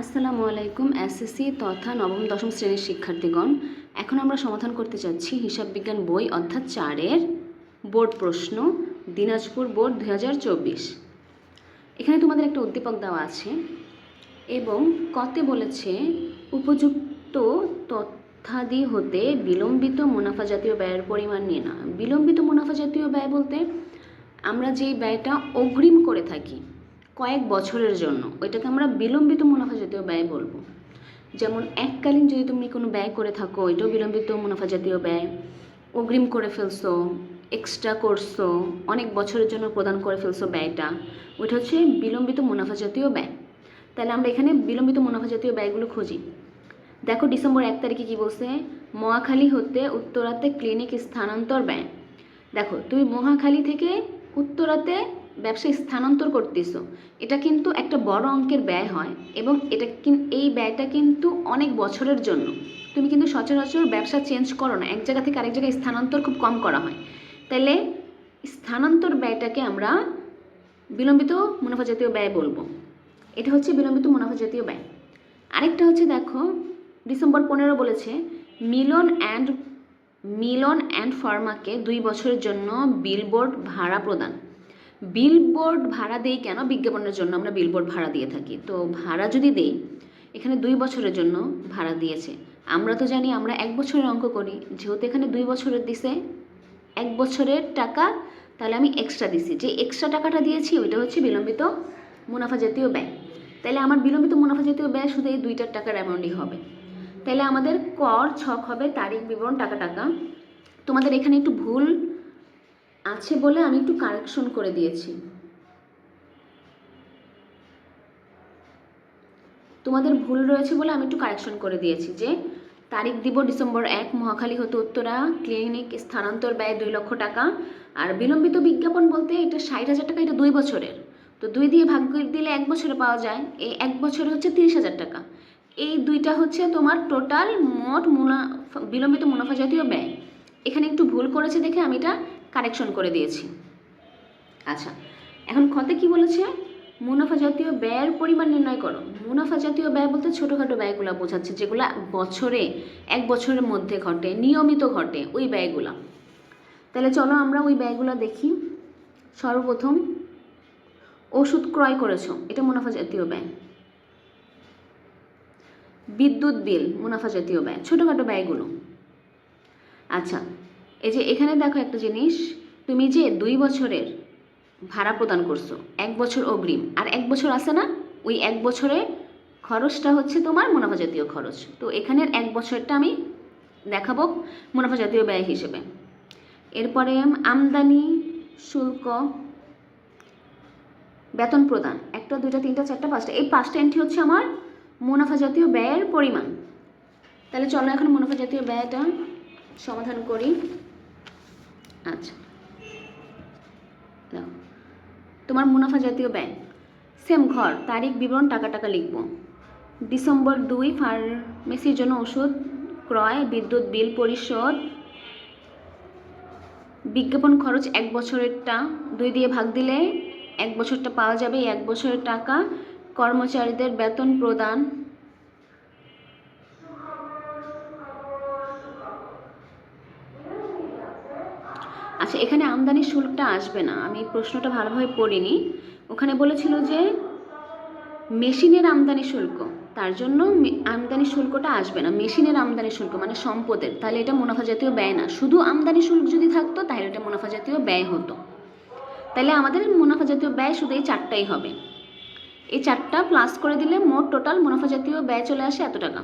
আসসালামু আলাইকুম, এসএসসি তথা নবম, দশম শ্রেণির শিক্ষার্থীগণ। এখন আমরা সমাধান করতে যাচ্ছি হিসাব বিজ্ঞান বই অর্থাৎ চারের বোর্ড প্রশ্ন, দিনাজপুর বোর্ড দু হাজার চব্বিশ। এখানে তোমাদের একটা উদ্দীপক দেওয়া আছে এবং কতে বলেছে, উপযুক্ত তথ্যাদি হতে বিলম্বিত মুনাফা জাতীয় ব্যয়ের পরিমাণ নিয়ে না। বিলম্বিত মুনাফা জাতীয় ব্যয় বলতে আমরা যেই ব্যয়টা অগ্রিম করে থাকি কয়েক বছরের জন্য, ওইটাকে আমরা বিলম্বিত মুনাফা জাতীয় ব্যয় বলব। যেমন এককালীন যদি তুমি কোনো ব্যয় করে থাকো এটাও বিলম্বিত মুনাফা জাতীয় ব্যয়। অগ্রিম করে ফেলছো এক্সট্রা করছ, অনেক বছরের জন্য প্রদান করে ফেলছো ব্যয়টা, ওইটা হচ্ছে বিলম্বিত মুনাফা জাতীয় ব্যয়। তাহলে আমরা এখানে বিলম্বিত মুনাফা জাতীয় ব্যয়গুলো খুঁজি। দেখো ডিসেম্বর এক তারিখে কী বলছে? মহাখালী হতে উত্তরাতে ক্লিনিক স্থানান্তর ব্যয়। দেখো, তুমি মহাখালী থেকে উত্তরাতে ব্যবসা স্থানান্তর করতেছো, এটা কিন্তু একটা বড় অঙ্কের ব্যয় হয় এবং এটা এই ব্যয়টা কিন্তু অনেক বছরের জন্য। তুমি কিন্তু সচরাচর ব্যবসা চেঞ্জ করো না, এক জায়গা থেকে আরেক জায়গায় স্থানান্তর খুব কম করা হয়। তাহলে স্থানান্তর ব্যয়টাকে আমরা বিলম্বিত মুনাফা জাতীয় ব্যয় বলব। এটা হচ্ছে বিলম্বিত মুনাফা জাতীয় ব্যয়। আরেকটা হচ্ছে দেখো, ডিসেম্বর পনেরো বলেছে, মিলন অ্যান্ড মিলন অ্যান্ড ফার্মাকে দুই বছরের জন্য বিলবোর্ড ভাড়া প্রদান। বিলবোর্ড ভাড়া দেই কেন? বিজ্ঞাপনের জন্য আমরা বিলবোর্ড ভাড়া দিয়ে থাকি। তো ভাড়া যদি দেই, এখানে দুই বছরের জন্য ভাড়া দিয়েছে। আমরা তো জানি আমরা এক বছরের অঙ্ক করি। যেহেতু এখানে দুই বছরের দিছে, এক বছরের টাকা, তাহলে আমি এক্সট্রা দিছি। যে এক্সট্রা টাকাটা দিয়েছি, ওইটা হচ্ছে বিলম্বিত মুনাফা জাতীয় ব্যয়। তাহলে আমার বিলম্বিত মুনাফা জাতীয় ব্যয় শুধু এই দুইটার টাকার অ্যামাউন্টই হবে। তাহলে আমাদের কর, ছক হবে, তারিখ, বিবরণ, টাকা টাকা। তোমাদের এখানে একটু ভুল আছে বলে আমি একটু কারেকশন করে দিয়েছি। তোমাদের ভুল রয়েছে বলে আমি একটু কারেকশন করে দিয়েছি যে, তারিখ দিব ডিসেম্বর এক, মহাখালী হতে উত্তরা ক্লিনিক স্থানান্তর ব্যয় দুই লক্ষ টাকা, আর বিলম্বিত বিজ্ঞাপন বলতে এটা ষাট হাজার টাকা, এটা দুই বছরের। তো দুই দিয়ে ভাগ দিলে এক বছরে পাওয়া যায়, এই এক বছরে হচ্ছে তিরিশ হাজার টাকা। এই দুইটা হচ্ছে তোমার টোটাল মোট মুনাফা বিলম্বিত মুনাফা জাতীয় ব্যয়। এখানে একটু ভুল করেছে দেখে আমি এটা কারেকশন করে দিয়েছি। আচ্ছা এখন খতে কি বলেছে? মুনাফা জাতীয় ব্যয়ের পরিমাণ নির্ণয় করো। মুনাফা জাতীয় ব্যয় বলতে ছোটোখাটো ব্যয়গুলো বোঝাচ্ছে, যেগুলো বছরে, এক বছরের মধ্যে ঘটে, নিয়মিত ঘটে ওই ব্যয়গুলো। তাহলে চলো আমরা ওই ব্যয়গুলো দেখি। সর্বপ্রথম, ওষুধ ক্রয় করেছ, এটা মুনাফা জাতীয় ব্যয়। বিদ্যুৎ বিল, মুনাফা জাতীয় ব্যয়, ছোটোখাটো ব্যয়গুলো। আচ্ছা এই যে এখানে দেখো একটা জিনিস, তুমি যে দুই বছরের ভাড়া প্রদান করছ, এক বছর অগ্রিম, আর এক বছর আছে না, ওই এক বছরে খরচটা হচ্ছে তোমার মুনাফা জাতীয় খরচ। তো এখানের এক বছরটা আমি দেখাবো মুনাফা জাতীয় ব্যয় হিসেবে। এরপরে আমদানি, শুল্ক, বেতন প্রদান, একটা, দুইটা, তিনটা, চারটা, পাঁচটা, এই পাঁচটা এন্ট্রি হচ্ছে আমার মুনাফা জাতীয় ব্যয়ের পরিমাণ। তাহলে চলো এখন মুনাফা জাতীয় ব্যয়টা সমাধান করি। আচ্ছা। তোমার মুনাফা জাতীয় ব্যয় সেম ঘর, তারিখ, বিবরণ, টাকা টাকা লিখব। ডিসেম্বর দুই, ফার্মেসির জন্য ওষুধ, ক্রয়, বিদ্যুৎ বিল পরিশোধ। বিজ্ঞাপন খরচ এক বছরেরটা, দুই দিয়ে ভাগ দিলে এক বছরটা পাওয়া যাবে এক বছরের টাকা। কর্মচারীদের বেতন প্রদান। আচ্ছা এখানে আমদানি শুল্কটা আসবে না। আমি প্রশ্নটা ভালোভাবে পড়িনি। ওখানে বলেছিল যে মেশিনের আমদানি শুল্ক, তার জন্য আমদানি শুল্কটা আসবে না। মেশিনের আমদানি শুল্ক মানে সম্পদের, তাহলে এটা মুনাফা জাতীয় ব্যয় না। শুধু আমদানি শুল্ক যদি থাকতো, তাহলে এটা মুনাফা জাতীয় ব্যয় হতো। তাহলে আমাদের মুনাফা জাতীয় ব্যয় শুধু এই চারটাই হবে। এই চারটা প্লাস করে দিলে মোট টোটাল মুনাফা জাতীয় ব্যয় চলে আসে এত টাকা।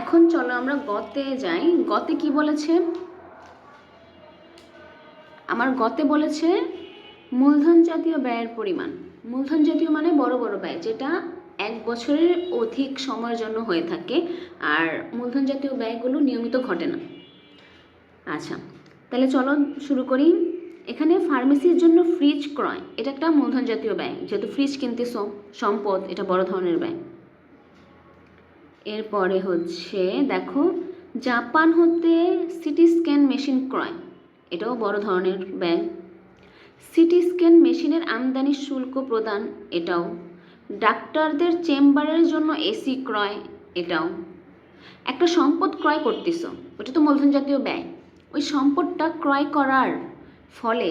এখন চলো আমরা গতে যাই। গতে কি বলেছে? আমার গতে বলেছে মূলধন জাতীয় ব্যয়ের পরিমাণ। মূলধন জাতীয় মানে বড় বড় ব্যয়, যেটা এক বছরের অধিক সময়ের জন্য হয়ে থাকে, আর মূলধন জাতীয় ব্যয়গুলো নিয়মিত ঘটে না। আচ্ছা তাহলে চলো শুরু করি। এখানে ফার্মেসির জন্য ফ্রিজ ক্রয়, এটা একটা মূলধন জাতীয় ব্যয়। যেহেতু ফ্রিজ কিনতেছো, সম্পদ, এটা বড় ধরনের ব্যয়। এরপরে হচ্ছে, দেখো, জাপান হতে সিটি স্ক্যান মেশিন ক্রয়। এটাও বড় ধরনের ব্যয়। সিটি স্ক্যান মেশিনের আমদানি শুল্ক প্রদান, এটাও। ডাক্তারদের চেম্বারের জন্য এসি ক্রয়, এটাও। একটা সম্পদ ক্রয় করতেছ, ওটা তো মূলধন জাতীয় ব্যয়। ওই সম্পদটা ক্রয় করার ফলে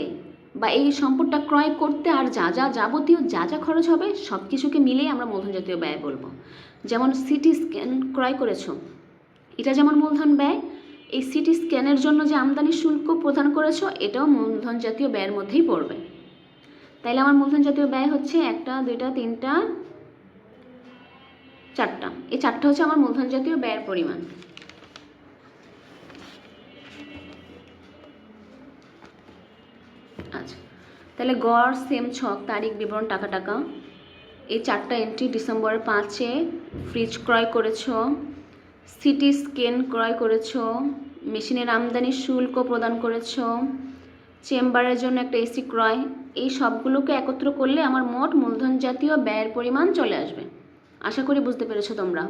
বা এই সম্পদটা ক্রয় করতে আর যা যা যাবতীয় যা যা খরচ হবে সব কিছুকে মিলেই আমরা মূলধন জাতীয় ব্যয় বলব। যেমন সিটি স্ক্যান ক্রয় করেছ, এটা যেমন মূলধন ব্যয় এই সিটি স্ক্যানের জন্য যে আমদানি শুল্ক প্রদান করেছ, এটাও মূলধন জাতীয় ব্যয়ের মধ্যেই পড়বে। তাইলে আমার মূলধন জাতীয় ব্যয় হচ্ছে একটা, দুইটা, তিনটা, চারটা। এই চারটা হচ্ছে আমার মূলধন জাতীয় ব্যয়ের পরিমাণ। আচ্ছা তাহলে গড়, সেম ছক, তারিখ, বিবরণ, টাকা টাকা। এই চারটা এন্ট্রি ডিসেম্বরের পাঁচে ফ্রিজ ক্রয় করেছ। সিটি স্ক্যান ক্রয় করেছ, মেশিনের আমদানি শুল্ক প্রদান করেছ, চেম্বারের জন্য একটা এসি ক্রয়, এই সবগুলোকে একত্র করলে আমার মোট মূলধন জাতীয় ব্যয়ের পরিমাণ চলে আসবে। আশা করি বুঝতে পেরেছ তোমরা।